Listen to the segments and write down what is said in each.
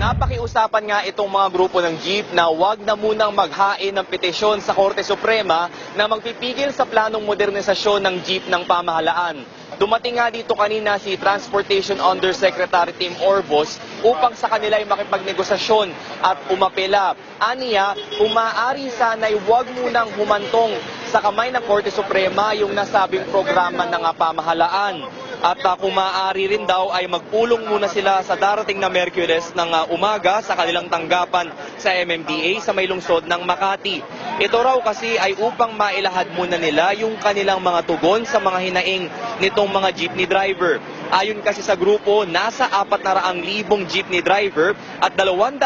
Napakiusapan nga itong mga grupo ng jeep na wag na munang maghain ng petisyon sa Korte Suprema na magpipigil sa planong modernisasyon ng jeep ng pamahalaan. Dumating nga dito kanina si Transportation Undersecretary Tim Orbos upang sa kanila ay makipagnegosasyon at umapela. Aniya, kung maaari sana'y wag munang humantong sa kamay ng Korte Suprema yung nasabing programa ng ah, pamahalaan. At uh, kung maaari rin daw ay magpulong muna sila sa darating na Merkules ng uh, umaga sa kanilang tanggapan sa MMDA sa may lungsod ng Makati. Ito raw kasi ay upang mailahad muna nila yung kanilang mga tugon sa mga hinaing nitong mga jeepney driver. Ayon kasi sa grupo, nasa 400,000 jeepney driver at 200,000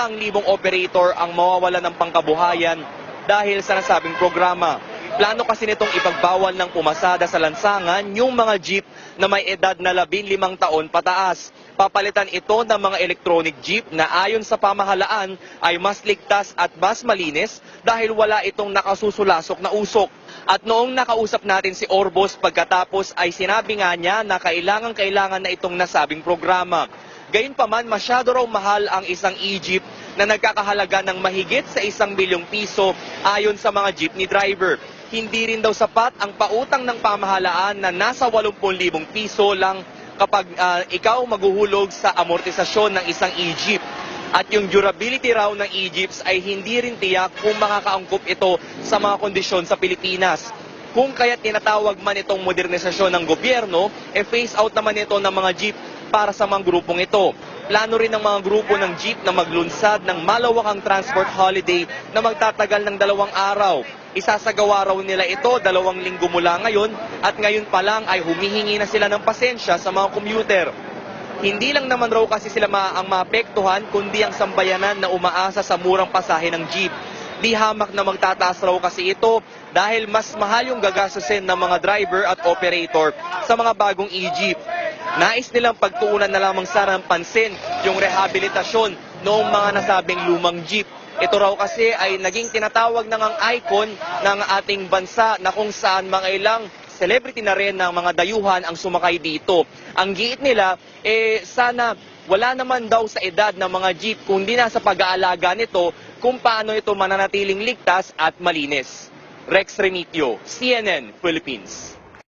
operator ang mawawala ng pangkabuhayan dahil sa nasabing programa. Plano kasi nitong ipagbawal ng pumasada sa lansangan yung mga jeep na may edad na 15 taon pataas. Papalitan ito ng mga electronic jeep na ayon sa pamahalaan ay mas ligtas at mas malinis dahil wala itong nakasusulasok na usok. At noong nakausap natin si Orbos pagkatapos ay sinabi nga niya na kailangan-kailangan na itong nasabing programa. Gayunpaman, masyado raw mahal ang isang e-jeep na nagkakahalaga ng mahigit sa isang milyong piso ayon sa mga jeepney driver. Hindi rin daw sapat ang pautang ng pamahalaan na nasa 80,000 piso lang kapag ah, ikaw maghuhulog sa amortisasyon ng isang e-jeep. At yung durability raw ng e-jeeps ay hindi rin tiyak kung makakaangkop ito sa mga kondisyon sa Pilipinas. Kung kaya tinatawag man itong modernisasyon ng gobyerno, e phase out naman ito ng mga jeep para sa mga grupong ito. Plano rin ng mga grupo ng jeep na maglunsad ng malawakang transport holiday na magtatagal ng dalawang araw. Isasagawa raw nila ito dalawang linggo mula ngayon at ngayon pa lang ay humihingi na sila ng pasensya sa mga commuter. Hindi lang naman raw kasi sila ma ang maapektuhan kundi ang sambayanan na umaasa sa murang pasahe ng jeep. Di hamak na magtataas raw kasi ito dahil mas mahal yung gagastusin ng mga driver at operator sa mga bagong e-jeep. Nais nilang pagtuunan na lamang sana ng pansin yung rehabilitasyon noong mga nasabing lumang jeep. Ito raw kasi ay naging tinatawag na ngang icon ng ating bansa na kung saan mga ilang celebrity na rin ng mga dayuhan ang sumakay dito. Ang giit nila, eh sana wala naman daw sa edad ng mga jeep kundi nasa pag-aalaga nito kung paano ito mananatiling ligtas at malinis. Rex Remitio, CNN, Philippines.